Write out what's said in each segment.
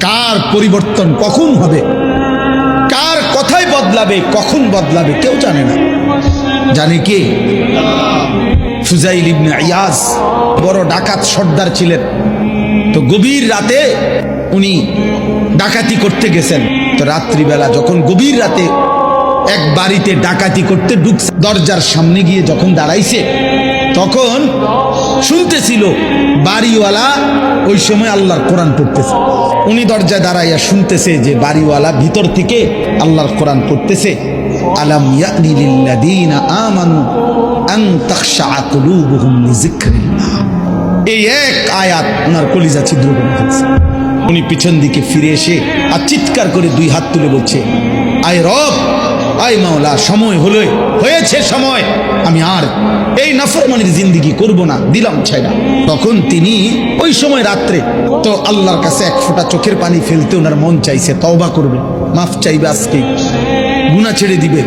কার পরিবর্তন কখন হবে? কার কথাই বদলাবে, কখন বদলাবে, কেউ জানে না। জানে কে? ফুজাইল ইবনে ইয়াজ বড় ডাকাত সর্দার ছিলেন। তো গভীর রাতে উনি ডাকাতি করতে গেছেন। তো রাত্রিবেলা যখন গভীর রাতে এক বাড়িতে ডাকাতি করতে ঢুকছে, দরজার সামনে গিয়ে যখন দাঁড়াইছে তখন শুনতেছিল, বাড়িওয়ালা ওই সময় আল্লাহর কোরআন পড়তেছে। উনি দরজায় দাঁড়াইয়া শুনতেছে যে বাড়িওয়ালা ভিতর থেকে আল্লাহর কোরআন পড়তেছে। আলাম ইয়ানি লিল্লাযীনা আমানু আন তাখশা কুলুবুহুম লিযিকরিল্লাহ। এই এক আয়াত ওনার কলিজা ছিদ্র করে উনি পিছন দিকে ফিরে এসে আর চিৎকার করে দুই হাত তুলে বলছে, আয় রব আয় মাওলা, সময় হলো হয়েছে সময়। আমি আর এই নাফরমানির জিন্দিগি করব না, দিলাম ছাইরা। তখন তিনি ওই সময় রাত্রে তো আল্লাহর কাছে এক ফোঁটা চোখের পানি ফেলতে ওনার মন চাইছে, তওবা করবে। মাফ চাইবে আজকে। গুণা ছেড়ে দিবে।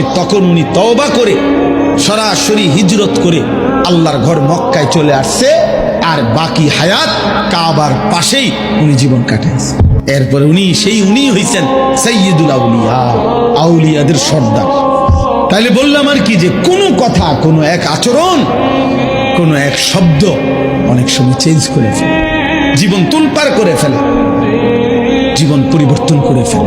এ তখন উনি তওবা করে সরাসরি হিজরত করে আল্লাহর ঘর মক্কায় চলে আসছে। আর বাকি হায়াত কাবার পাশেই উনি জীবন কাটাইছে এরপরে উনি সেই উনি হয়েছেন সৈয়দুল আউলিয়া, আউলিয়াদের সর্দার। তাইলে বললাম আর কি যে কোনো কথা, কোনো এক আচরণ, কোনো এক শব্দ অনেক সময় চেঞ্জ করে ফেলে। জীবন তুলপার করে ফেলে। জীবন পরিবর্তন করে ফেলে।